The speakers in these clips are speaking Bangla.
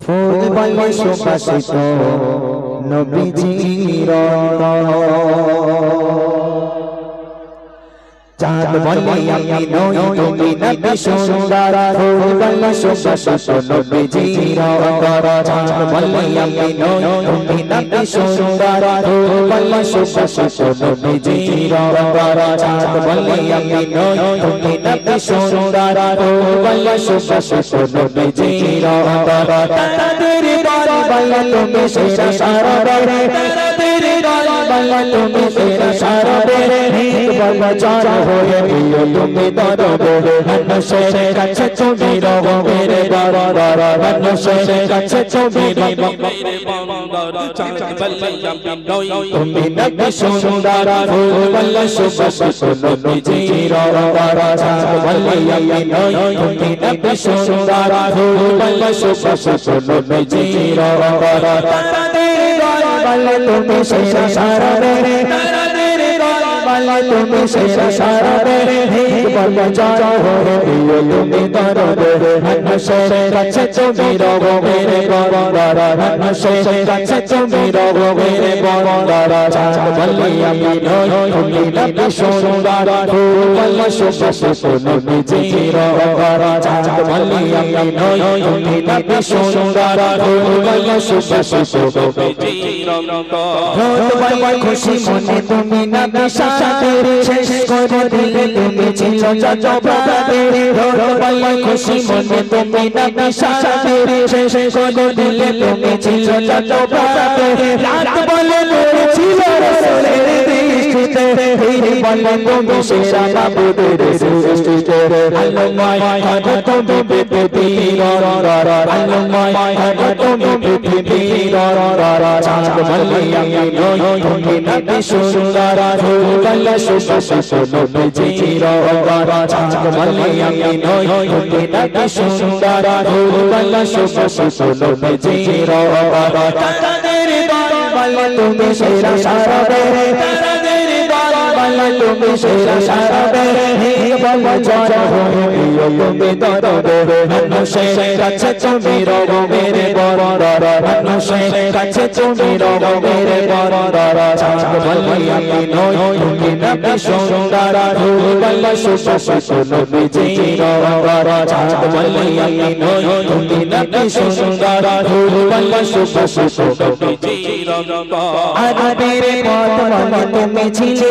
ফুল বলে সুবাসিত নবীজির চাঁদ বলে আমি নই তুমি নবী সুন্দর ফুল বলে সুবাসিত নবীজির চাঁদ বলে আমি নই তুমি নবী সুন্দর ফুল বলে সুবাসিত নবীজির চাঁদ বলে আমি নই তুমি নবী সুন্দর ফুল বলে সুবাসিত নবীজির তেরে দর বলে তুমি সেরা সারা দর বলে, তুমি সেরা সারা রে হিত বল চার হয়ে প্রিয়, তুমি দর রে মানুষে কাছে তুমি রব মেরে দর দর মানুষে কাছে তুমি রব দর বলে তুমি সেরা সারা তাদের বলে তুমি সেরা সারা রে হিত বল চার হয়ে প্রিয় তুমি রে মানুষে কাছে তুমি রব মেরে দর দর কাছে তুমি রব মেরে বন্দর। চাঁদ আমি নই, তুমি নবী সুন্দর। ফুল বল সুবাসিত নবীজির দর চাঁদ আমি নই, তুমি নবী সুন্দর। ফুল বল সুবাসিত রোদ বল খুশি মনে তুমি নবী সাথে শেষ করে দিলে তুমি ছিল যত প্রাতে রোদ বল খুশি মনে তুমি নবী সাথে শেষ করে দিলে তুমি ছিল যত প্রাতে রাত বলে ছিল রসুলের দৃষ্টিতে এই বল তুমি সেরা বাবুদের সৃষ্টিতে আলোময় হঠাৎ তুমি পৃথিবীর আলোময় হঠাৎ তুমি পৃথিবীর চাঁদ আমি নই, তুমি নবী সুন্দর। ফুল সুবাসিত নবীজির চাঁদ আমি নই, তুমি নবী সুন্দর। ফুল সুবাসিত নবীজির তাদের বলে তুমি সেরা সারা রে বলে তুমি সেরা সারা রে বল জয় প্রিয় তুমি দর রে মানুষের কাছে তুমি রব মেরে বড় দর মানুষের কাছে তুমি রব মেরে চাঁদ বলে আমি নই, তুমি নবী সুন্দর বল সুবাসিত নবীজির দর চাঁদ বলে আমি নই, তুমি নবী সুন্দর বল সুবাসিত আরবের পথ বলে তুমি ছিলে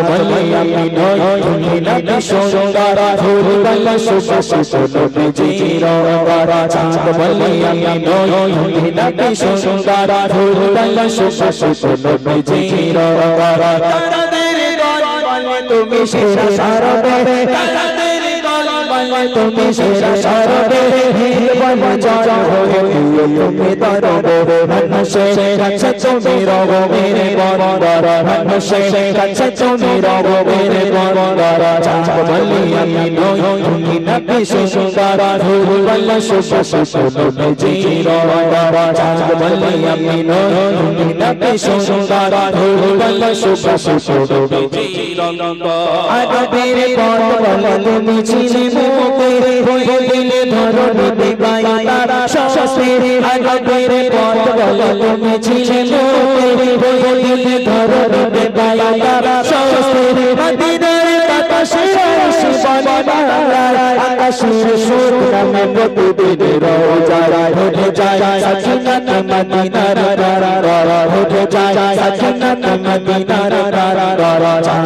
বলে আমি নই তুমি নবী সুন্দর ফুল বল সুবাসিত নবীজির চাঁদ বলে আমি নই তুমি নবী সুন্দর ফুল বল নবীজির তাদের দল বলে তুমি সেরা সারা তুমি সেরা সারা রে বল জয় হয়ে তুমি দর রে মানুষের কাছে তুমি রব মেরে বন্দর মানুষের কাছে তুমি রব মেরে বন্দর। বলি আমি নই তুমি নবী সুন্দর ফুল বল সুবাসিত নবীজির দর চাঁদ বলি আমি নই তুমি নবী সুন্দর ফুল বল সুবাসিত নবীজির আদবের পথ বলে তুমি ছিলে মুখে হয়ে দিলে ধরো নদী পাই তারা সসের আদবের পথ বলে তুমি ছিলে মুখে হয়ে দিলে ধরো নদী পাই তারা সসের মদিনার বাতাসে সুবনে বাংলার আকাশের সুর নামে প্রতিদিনের রোজায় হয়ে যায় সাকিনাত মদিনার তারা হয়ে যায় সাকিনাত মদিনার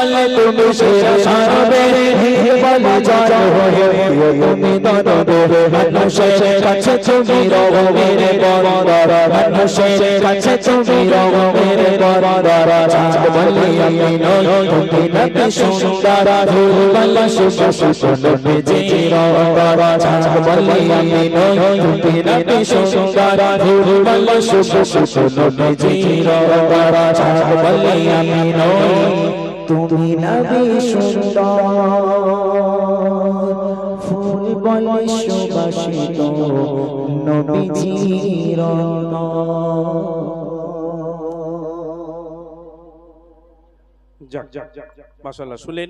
বল তুমি সেরা সারবে বলে জয় হয়ে তুমি দরবে মানুষের কাছে তুমি রবের বন্দর মানুষের কাছে তুমি রবের বন্দর। চাঁদ বলে আমি নই, তুমি নবী সুন্দর। ধুল বলে শুভ শুভ নবী রঙ্গর চাঁদ বলে আমি নই, তুমি নই। তুমি নবী সুন্দর। ফুল বলে সুবাসিত যাক যাক মাশাআল্লাহ শুনলেন